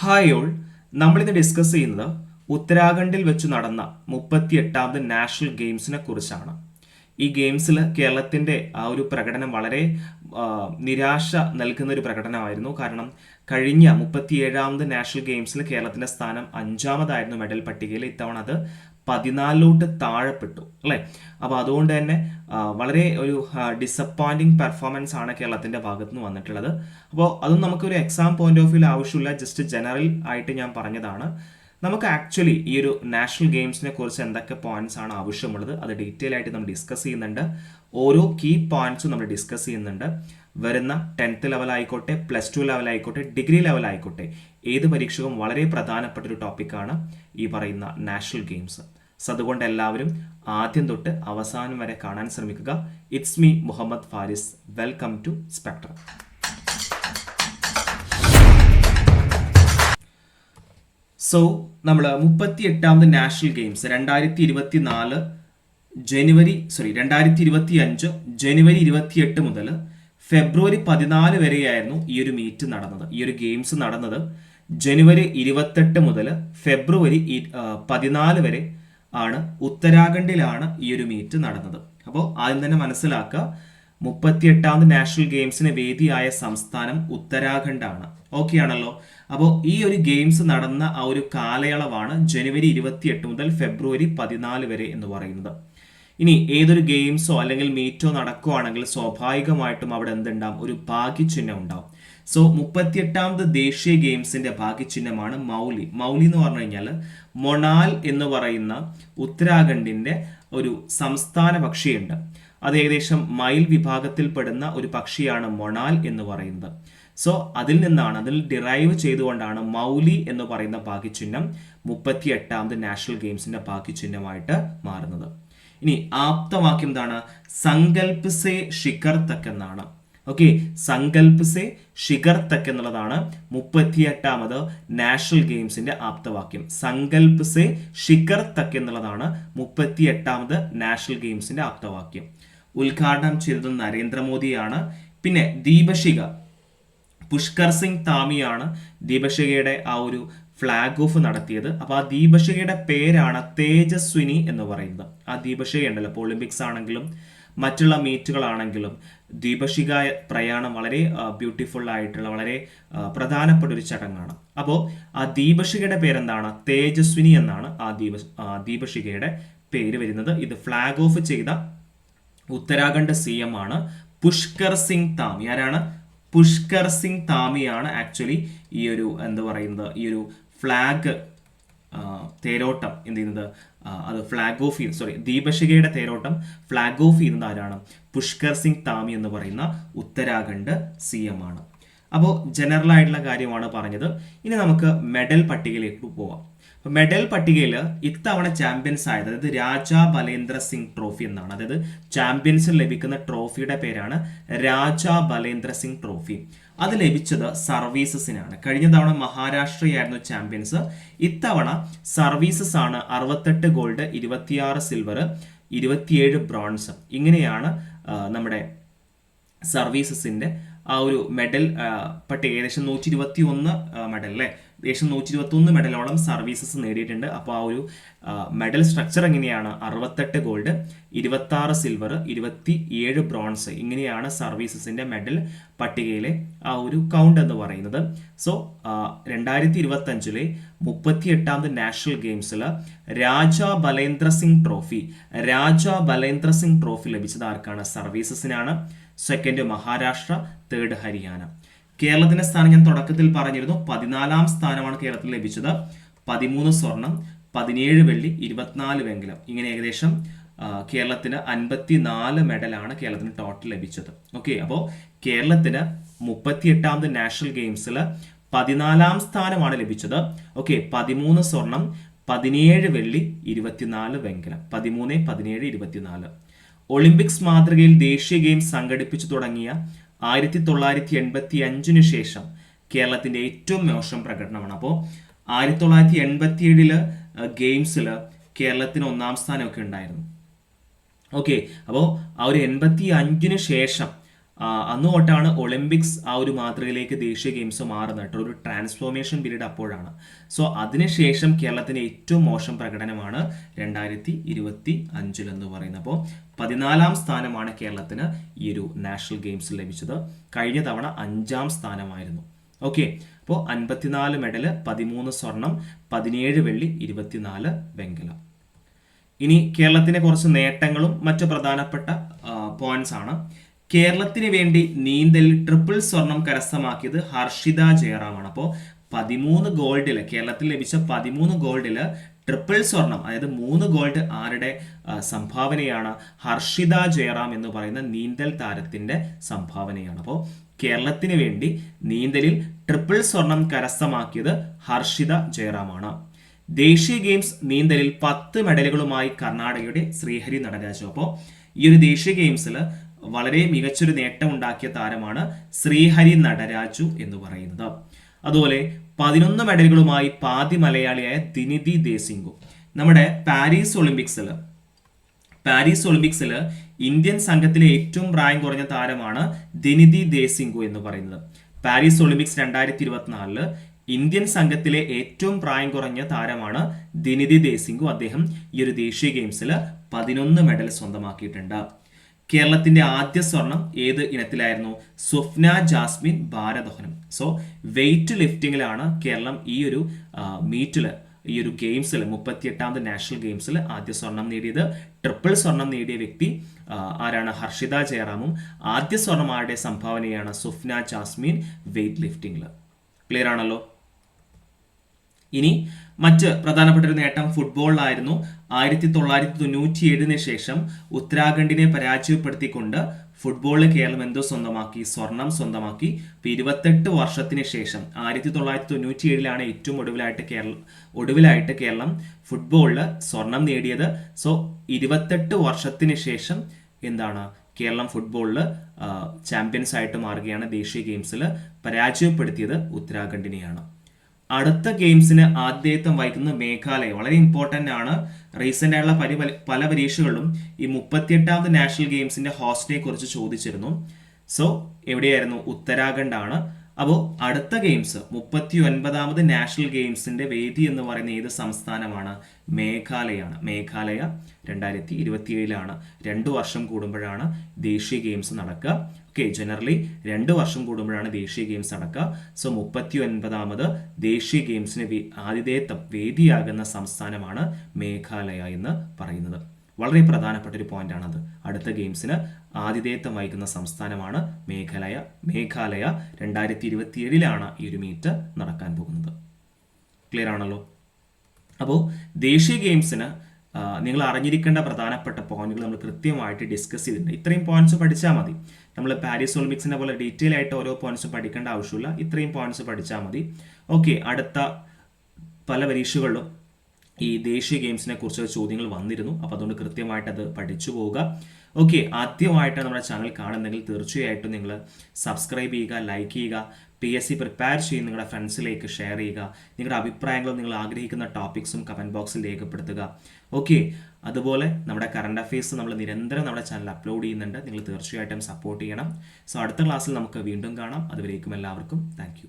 Hi all. നമ്മളിന്ന് discuss ചെയ്യുന്നത് ഉത്തരാഖണ്ഡിൽ വെച്ച് നടന്ന മുപ്പത്തി എട്ടാമത് നാഷണൽ ഗെയിംസിനെ കുറിച്ചാണ്. ഈ ഗെയിംസിൽ കേരളത്തിന്റെ ആ ഒരു പ്രകടനം വളരെ നിരാശ നൽകുന്ന ഒരു പ്രകടനമായിരുന്നു. കാരണം കഴിഞ്ഞ മുപ്പത്തിയേഴാമത് നാഷണൽ ഗെയിംസിൽ കേരളത്തിന്റെ സ്ഥാനം അഞ്ചാമതായിരുന്നു മെഡൽ പട്ടികയിൽ. ഇത്തവണ അത് പതിനാലിലോട്ട് താഴെപ്പെട്ടു അല്ലേ? അപ്പോൾ അതുകൊണ്ട് തന്നെ വളരെ ഒരു ഡിസപ്പോയിന്റിങ് പെർഫോമൻസ് ആണ് കേരളത്തിന്റെ ഭാഗത്ത് നിന്ന് വന്നിട്ടുള്ളത്. അപ്പോൾ അതും നമുക്കൊരു എക്സാം പോയിന്റ് ഓഫ് വ്യൂ ആവശ്യമില്ല ജസ്റ്റ് ജനറൽ ആയിട്ട് ഞാൻ പറഞ്ഞതാണ്. നമുക്ക് ആക്ച്വലി ഈ ഒരു നാഷണൽ ഗെയിംസിനെ കുറിച്ച് എന്തൊക്കെ പോയിന്റ്സ് ആണ് ആവശ്യമുള്ളത് അത് ഡീറ്റെയിൽ ആയിട്ട് നമ്മൾ ഡിസ്കസ് ചെയ്യുന്നുണ്ട്. ഓരോ കീ പോയിന്റ്സും നമ്മൾ ഡിസ്കസ് ചെയ്യുന്നുണ്ട്. വരുന്ന ടെൻത്ത് ലെവൽ ആയിക്കോട്ടെ പ്ലസ് ടു ലെവൽ ആയിക്കോട്ടെ ഡിഗ്രി ലെവൽ ആയിക്കോട്ടെ ഏത് പരീക്ഷകും വളരെ പ്രധാനപ്പെട്ട ഒരു ടോപ്പിക്കാണ് ഈ പറയുന്ന നാഷണൽ ഗെയിംസ് സോ അതുകൊണ്ട് എല്ലാവരും ആദ്യം തൊട്ട് അവസാനം വരെ കാണാൻ ശ്രമിക്കുക. It's me Muhammad Faris welcome to Spectre so നമ്മൾ മുപ്പത്തി എട്ടാമത് നാഷണൽ ഗെയിംസ് രണ്ടായിരത്തി ഇരുപത്തി നാല് ജനുവരി സോറി രണ്ടായിരത്തി ഇരുപത്തി അഞ്ച് ജനുവരി ഇരുപത്തിയെട്ട് മുതൽ ഫെബ്രുവരി പതിനാല് വരെയായിരുന്നു ഈ ഒരു മീറ്റ് നടന്നത്. ഈ ഒരു ഗെയിംസ് നടന്നത് ജനുവരി ഇരുപത്തെട്ട് മുതൽ ഫെബ്രുവരി പതിനാല് വരെ ആണ് ഉത്തരാഖണ്ഡിലാണ് ഈ ഒരു മീറ്റ് നടന്നത്. അപ്പോൾ ആദ്യം തന്നെ മനസ്സിലാക്കുക മുപ്പത്തിയെട്ടാമത് നാഷണൽ ഗെയിംസിന് വേദിയായ സംസ്ഥാനം ഉത്തരാഖണ്ഡാണ്. ഓക്കെ ആണല്ലോ? അപ്പോൾ ഈ ഒരു ഗെയിംസ് നടന്ന ആ ഒരു കാലയളവാണ് ജനുവരി ഇരുപത്തിയെട്ട് മുതൽ ഫെബ്രുവരി പതിനാല് വരെ എന്ന് പറയുന്നത്. ഇനി ഏതൊരു ഗെയിംസോ അല്ലെങ്കിൽ മീറ്റോ നടക്കുവാണെങ്കിൽ സ്വാഭാവികമായിട്ടും അവിടെ എന്തുണ്ടാവും? ഒരു ഭാഗ്യചിഹ്നം ഉണ്ടാവും. സോ മുപ്പത്തിയെട്ടാമത് ദേശീയ ഗെയിംസിന്റെ ഭാഗ്യചിഹ്നമാണ് മൗലി. മൗലി എന്ന് പറഞ്ഞു കഴിഞ്ഞാൽ മൊണാൽ എന്ന് പറയുന്ന ഉത്തരാഖണ്ഡിന്റെ ഒരു സംസ്ഥാന പക്ഷിയുണ്ട്. അത് ഏകദേശം മയിൽ വിഭാഗത്തിൽപ്പെടുന്ന ഒരു പക്ഷിയാണ് മൊണാൽ എന്ന് പറയുന്നത്. സോ അതിൽ നിന്നാണ് അതിൽ ഡിറൈവ് ചെയ്തുകൊണ്ടാണ് മൗലി എന്ന് പറയുന്ന ഭാഗ്യചിഹ്നം മുപ്പത്തി എട്ടാമത് നാഷണൽ ഗെയിംസിന്റെ ഭാഗ്യചിഹ്നമായിട്ട് മാറുന്നത്. ഇനി ആപ്തവാക്യം എന്താണ്? സങ്കൽപ് സേ ശിഖർ തക്ക് എന്നാണ് ഓക്കെ സങ്കൽപ് സേ ശിഖർ തക്ക് എന്നുള്ളതാണ് മുപ്പത്തിയെട്ടാമത് നാഷണൽ ഗെയിംസിന്റെ ആപ്തവാക്യം. സങ്കൽപ് സേ ശിഖർ തക്ക് എന്നുള്ളതാണ് മുപ്പത്തിയെട്ടാമത് നാഷണൽ ഗെയിംസിന്റെ ആപ്തവാക്യം. ഉദ്ഘാടനം ചെയ്തത് നരേന്ദ്രമോദിയാണ്. പിന്നെ ദീപശിഖ. പുഷ്കർ സിംഗ് താമിയാണ് ദീപശിഖയുടെ ആ ഒരു ഫ്ലാഗ് ഓഫ് നടത്തിയത്. അപ്പൊ ആ ദീപശിഖയുടെ പേരാണ് തേജസ്വിനി എന്ന് പറയുന്നത്. ആ ദീപശിഖ ഉണ്ടല്ലോ ഇപ്പോൾ ഒളിമ്പിക്സ് ആണെങ്കിലും മറ്റുള്ള മീറ്റുകളാണെങ്കിലും ദീപശിഖ പ്രയാണം വളരെ ബ്യൂട്ടിഫുൾ ആയിട്ടുള്ള വളരെ പ്രധാനപ്പെട്ട ഒരു ചടങ്ങാണ്. അപ്പോൾ ആ ദീപശിഖയുടെ പേരെന്താണ്? തേജസ്വിനി എന്നാണ് ആ ദീപ ദീപശിഖയുടെ പേര് വരുന്നത്. ഇത് ഫ്ലാഗ് ഓഫ് ചെയ്ത ഉത്തരാഖണ്ഡ് സി എം ആണ് പുഷ്കർ സിംഗ് താമി. ആരാണ്? പുഷ്കർ സിംഗ് താമിയാണ് ആക്ച്വലി ഈ ഒരു എന്താ പറയുന്നത് ഈ ഒരു ഫ്ലാഗ് തേരോട്ടം എന്ത് ചെയ്യുന്നത്? അത് ഫ്ലാഗ് ഓഫ് ചെയ്യുന്നത് സോറി ദീപശിഖയുടെ തേരോട്ടം ഫ്ലാഗ് ഓഫ് ചെയ്യുന്നത് ആരാണ്? പുഷ്കർ സിംഗ് താമി എന്ന് പറയുന്ന ഉത്തരാഖണ്ഡ് സി എം ആണ്. അപ്പോൾ ജനറൽ ആയിട്ടുള്ള കാര്യമാണ് പറഞ്ഞത്. ഇനി നമുക്ക് മെഡൽ പട്ടികയിലേക്ക് പോവാം. മെഡൽ പട്ടികയിൽ ഇത്തവണ ചാമ്പ്യൻസ് ആയത് അതായത് രാജാ ബലേന്ദ്ര സിംഗ് ട്രോഫി എന്നാണ്. അതായത് ചാമ്പ്യൻസിൽ ലഭിക്കുന്ന ട്രോഫിയുടെ പേരാണ് രാജാ ബലേന്ദ്ര സിംഗ് ട്രോഫി അത് ലഭിച്ചത് സർവീസസിനാണ്. കഴിഞ്ഞ തവണ മഹാരാഷ്ട്രയായിരുന്നു ചാമ്പ്യൻസ് ഇത്തവണ സർവീസസ് ആണ് അറുപത്തെട്ട് ഗോൾഡ് ഇരുപത്തിയാറ് സിൽവർ ഇരുപത്തിയേഴ് ബ്രോൺസ് ഇങ്ങനെയാണ് നമ്മുടെ സർവീസസിന്റെ ആ ഒരു മെഡൽ പട്ടിക. ഏകദേശം നൂറ്റി ഇരുപത്തി ഒന്ന് മെഡൽ അല്ലേ? ഏകദേശം നൂറ്റി ഇരുപത്തൊന്ന് മെഡലോളം സർവീസസ് നേടിയിട്ടുണ്ട്. അപ്പോൾ ആ ഒരു മെഡൽ സ്ട്രക്ചർ എങ്ങനെയാണ്? അറുപത്തെട്ട് ഗോൾഡ് ഇരുപത്തി ആറ് സിൽവർ ഇരുപത്തി ഏഴ് ബ്രോൺസ് ഇങ്ങനെയാണ് സർവീസസിന്റെ മെഡൽ പട്ടികയിലെ ആ ഒരു കൗണ്ട് എന്ന് പറയുന്നത്. സോ രണ്ടായിരത്തി ഇരുപത്തി അഞ്ചിലെ മുപ്പത്തി എട്ടാമത് നാഷണൽ ഗെയിംസിൽ രാജ ബലേന്ദ്ര സിംഗ് ട്രോഫി രാജ ബലേന്ദ്ര സിംഗ് ട്രോഫി ലഭിച്ചത് ആർക്കാണ്? സർവീസസിനാണ്. Second Maharashtra third Haryana. കേരളത്തിന്റെ സ്ഥാനം ഞാൻ തുടക്കത്തിൽ പറഞ്ഞിരുന്നു. പതിനാലാം സ്ഥാനമാണ് കേരളത്തിൽ ലഭിച്ചത്. പതിമൂന്ന് സ്വർണം പതിനേഴ് വെള്ളി ഇരുപത്തിനാല് വെങ്കലം. ഇങ്ങനെ ഏകദേശം കേരളത്തിന് കേരളത്തിന് അൻപത്തിനാല് മെഡലാണ് കേരളത്തിന് ടോട്ടൽ ലഭിച്ചത്. ഓക്കെ അപ്പോൾ കേരളത്തിന് മുപ്പത്തിയെട്ടാമത് നാഷണൽ ഗെയിംസിൽ പതിനാലാം സ്ഥാനമാണ് ലഭിച്ചത്. ഓക്കെ പതിമൂന്ന് സ്വർണം പതിനേഴ് വെള്ളി ഇരുപത്തിനാല് വെങ്കലം. പതിമൂന്ന് പതിനേഴ് ഇരുപത്തിനാല്. ഒളിമ്പിക്സ് മാതൃകയിൽ ദേശീയ ഗെയിംസ് സംഘടിപ്പിച്ചു തുടങ്ങിയ ആയിരത്തി തൊള്ളായിരത്തി എൺപത്തി അഞ്ചിന് ശേഷം കേരളത്തിന്റെ ഏറ്റവും മോശം പ്രകടനമാണ്. അപ്പോൾ ആയിരത്തി തൊള്ളായിരത്തി എൺപത്തി ഏഴിൽ ഗെയിംസിൽ കേരളത്തിന് ഒന്നാം സ്ഥാനമൊക്കെ ഉണ്ടായിരുന്നു. ഓക്കെ അപ്പോൾ ആ ഒരു എൺപത്തി അഞ്ചിന് ശേഷം അന്ന് തൊട്ടാണ് ഒളിമ്പിക്സ് ആ ഒരു മാതൃകയിലേക്ക് ദേശീയ ഗെയിംസ് മാറുന്നത് കേട്ടോ. ഒരു ട്രാൻസ്ഫോർമേഷൻ പീരീഡ് അപ്പോഴാണ്. സോ അതിനുശേഷം കേരളത്തിന് ഏറ്റവും മോശം പ്രകടനമാണ് രണ്ടായിരത്തി ഇരുപത്തി അഞ്ചിൽ എന്ന് പറയുന്നത്. അപ്പോൾ പതിനാലാം സ്ഥാനമാണ് കേരളത്തിന് ഈ ഒരു നാഷണൽ ഗെയിംസിൽ ലഭിച്ചത്. കഴിഞ്ഞ തവണ അഞ്ചാം സ്ഥാനമായിരുന്നു. ഓക്കെ അപ്പോൾ അൻപത്തിനാല് മെഡൽ പതിമൂന്ന് സ്വർണം പതിനേഴ് വെള്ളി ഇരുപത്തിനാല് വെങ്കലം. ഇനി കേരളത്തിന്റെ കുറച്ച് നേട്ടങ്ങളും മറ്റു പ്രധാനപ്പെട്ട പോയിന്റ്സ് ആണ്. കേരളത്തിന് വേണ്ടി നീന്തലിൽ ട്രിപ്പിൾ സ്വർണം കരസ്ഥമാക്കിയത് ഹർഷിത ജയറാമാണ്. അപ്പോൾ പതിമൂന്ന് ഗോൾഡിൽ കേരളത്തിൽ ലഭിച്ച പതിമൂന്ന് ഗോൾഡിൽ ട്രിപ്പിൾ സ്വർണം അതായത് മൂന്ന് ഗോൾഡ് ആരുടെ സംഭാവനയാണ് ഹർഷിത ജയറാം എന്ന് പറയുന്ന നീന്തൽ താരത്തിന്റെ സംഭാവനയാണ്. അപ്പോൾ കേരളത്തിന് വേണ്ടി നീന്തലിൽ ട്രിപ്പിൾ സ്വർണം കരസ്ഥമാക്കിയത് ഹർഷിത ജയറാമാണ്. ദേശീയ ഗെയിംസ് നീന്തലിൽ പത്ത് മെഡലുകളുമായി കർണാടകയുടെ ശ്രീഹരി നടരാജു. അപ്പോൾ ഈ ഒരു ദേശീയ ഗെയിംസിൽ വളരെ മികച്ചൊരു നേട്ടം ഉണ്ടാക്കിയ താരമാണ് ശ്രീഹരി നടരാജു എന്ന് പറയുന്നത്. അതുപോലെ പതിനൊന്ന് മെഡലുകളുമായി പാതി മലയാളിയായ ദിനിതി ദേസിംഗു. നമ്മുടെ പാരീസ് ഒളിമ്പിക്സിൽ പാരീസ് ഒളിമ്പിക്സിൽ ഇന്ത്യൻ സംഘത്തിലെ ഏറ്റവും പ്രായം കുറഞ്ഞ താരമാണ് ദിനിതി ദേസിംഗു എന്ന് പറയുന്നത്. പാരീസ് ഒളിമ്പിക്സ് രണ്ടായിരത്തി ഇരുപത്തിനാലിൽ ഇന്ത്യൻ സംഘത്തിലെ ഏറ്റവും പ്രായം കുറഞ്ഞ താരമാണ് ദിനിതി ദേസിംഗു. അദ്ദേഹം ഈ ഒരു ദേശീയ ഗെയിംസിൽ പതിനൊന്ന് മെഡൽ സ്വന്തമാക്കിയിട്ടുണ്ട്. കേരളത്തിന്റെ ആദ്യ സ്വർണം ഏത് ഇനത്തിലായിരുന്നു? സ്വപ്ന ജാസ്മിൻ ഭാരദോഹനം. സോ വെയിറ്റ് ലിഫ്റ്റിംഗിലാണ് കേരളം ഈ ഒരു മീറ്റിൽ ഈ ഒരു ഗെയിംസിൽ മുപ്പത്തിയെട്ടാമത് നാഷണൽ ഗെയിംസിൽ ആദ്യ സ്വർണം നേടിയത്. ട്രിപ്പിൾ സ്വർണം നേടിയ വ്യക്തി ആരാണ്? ഹർഷിത ജയറാമും. ആദ്യ സ്വർണം ആരുടെ സംഭാവനയാണ്? സ്വപ്ന ജാസ്മിൻ വെയിറ്റ് ലിഫ്റ്റിംഗിൽ ക്ലിയർ ആണല്ലോ? ഇനി മറ്റ് പ്രധാനപ്പെട്ട ഒരു നേട്ടം ഫുട്ബോളിലായിരുന്നു ആയിരത്തി തൊള്ളായിരത്തി തൊണ്ണൂറ്റി ഏഴിന് ശേഷം ഉത്തരാഖണ്ഡിനെ പരാജയപ്പെടുത്തിക്കൊണ്ട് ഫുട്ബോളിൽ കേരളം എന്തോ സ്വന്തമാക്കി സ്വർണം സ്വന്തമാക്കി. ഇപ്പൊ ഇരുപത്തെട്ട് വർഷത്തിന് ശേഷം ആയിരത്തി തൊള്ളായിരത്തി തൊണ്ണൂറ്റി ഏഴിലാണ് ഏറ്റവും ഒടുവിലായിട്ട് കേരളം ഒടുവിലായിട്ട് കേരളം ഫുട്ബോളിൽ സ്വർണം നേടിയത്. സോ ഇരുപത്തെട്ട് വർഷത്തിന് ശേഷം എന്താണ്? കേരളം ഫുട്ബോളിൽ ചാമ്പ്യൻസ് ആയിട്ട് മാറുകയാണ്. ദേശീയ ഗെയിംസിൽ പരാജയപ്പെടുത്തിയത് ഉത്തരാഖണ്ഡിനെയാണ്. അടുത്ത ഗെയിംസിന് ആദ്യത്വം വഹിക്കുന്ന മേഘാലയ. വളരെ ഇമ്പോർട്ടന്റ് ആണ്. റീസെന്റ് ആയിട്ടുള്ള പരി പല പരീക്ഷകളിലും ഈ മുപ്പത്തിയെട്ടാമത് നാഷണൽ ഗെയിംസിന്റെ ഹോസ്റ്റിനെ കുറിച്ച് ചോദിച്ചിരുന്നു. സോ എവിടെയായിരുന്നു? ഉത്തരാഖണ്ഡ് ആണ് അപ്പോൾ അടുത്ത ഗെയിംസ് മുപ്പത്തി ഒൻപതാമത് നാഷണൽ ഗെയിംസിന്റെ വേദി എന്ന് പറയുന്ന ഏത് സംസ്ഥാനമാണ്? മേഘാലയാണ്. മേഘാലയ രണ്ടായിരത്തി ഇരുപത്തിയേഴിലാണ് രണ്ട് വർഷം കൂടുമ്പോഴാണ് ദേശീയ ഗെയിംസ് നടക്കുക. ഓക്കെ ജനറലി രണ്ട് വർഷം കൂടുമ്പോഴാണ് ദേശീയ ഗെയിംസ് നടക്കുക. സോ മുപ്പത്തി ഒൻപതാമത് ദേശീയ ഗെയിംസിന് ആതിഥേയത്വം വേദിയാകുന്ന സംസ്ഥാനമാണ് മേഘാലയ എന്ന് പറയുന്നത്. വളരെ പ്രധാനപ്പെട്ട ഒരു പോയിന്റ് ആണത് അടുത്ത ഗെയിംസിന് ആതിഥേയത്വം വഹിക്കുന്ന സംസ്ഥാനമാണ് മേഘാലയ. മേഘാലയ രണ്ടായിരത്തി ഇരുപത്തിയേഴിലാണ് ഈ ഒരു മീറ്റ് നടക്കാൻ പോകുന്നത്. ക്ലിയർ ആണല്ലോ? അപ്പോൾ ദേശീയ ഗെയിംസിന് നിങ്ങൾ അറിഞ്ഞിരിക്കേണ്ട പ്രധാനപ്പെട്ട പോയിന്റുകൾ നമ്മൾ കൃത്യമായിട്ട് ഡിസ്കസ് ചെയ്തിട്ടുണ്ട്. ഇത്രയും പോയിന്റ്സ് പഠിച്ചാൽ മതി. നമ്മൾ പാരീസ് ഒളിമ്പിക്സിനെ പോലെ ഡീറ്റെയിൽ ആയിട്ട് ഓരോ പോയിന്റ്സും പഠിക്കേണ്ട ആവശ്യമില്ല. ഇത്രയും പോയിന്റ്സ് പഠിച്ചാൽ മതി. ഓക്കെ അടുത്ത പല പരീക്ഷകളിലും ഈ ദേശീയ ഗെയിംസിനെ കുറിച്ചുള്ള ചോദ്യങ്ങൾ വന്നിരുന്നു. അപ്പൊ അതുകൊണ്ട് കൃത്യമായിട്ട് അത് പഠിച്ചു പോവുക. ഓക്കെ ആദ്യമായിട്ട് നമ്മുടെ ചാനൽ കാണുന്നെങ്കിൽ തീർച്ചയായിട്ടും നിങ്ങൾ സബ്സ്ക്രൈബ് ചെയ്യുക ലൈക്ക് ചെയ്യുക പി എസ് സി പ്രിപ്പയർ ചെയ്യുന്ന നിങ്ങളുടെ ഫ്രണ്ട്സിലേക്ക് ഷെയർ ചെയ്യുക. നിങ്ങളുടെ അഭിപ്രായങ്ങളും നിങ്ങൾ ആഗ്രഹിക്കുന്ന ടോപ്പിക്സും കമന്റ് ബോക്സിൽ രേഖപ്പെടുത്തുക. ഓക്കെ അതുപോലെ നമ്മുടെ കറണ്ട് അഫയേഴ്സ് നമ്മൾ നിരന്തരം നമ്മുടെ ചാനൽ അപ്ലോഡ് ചെയ്യുന്നുണ്ട്. നിങ്ങൾ തീർച്ചയായിട്ടും സപ്പോർട്ട് ചെയ്യണം. സോ അടുത്ത ക്ലാസ്സിൽ നമുക്ക് വീണ്ടും കാണാം. അതുവരേക്കും എല്ലാവർക്കും താങ്ക്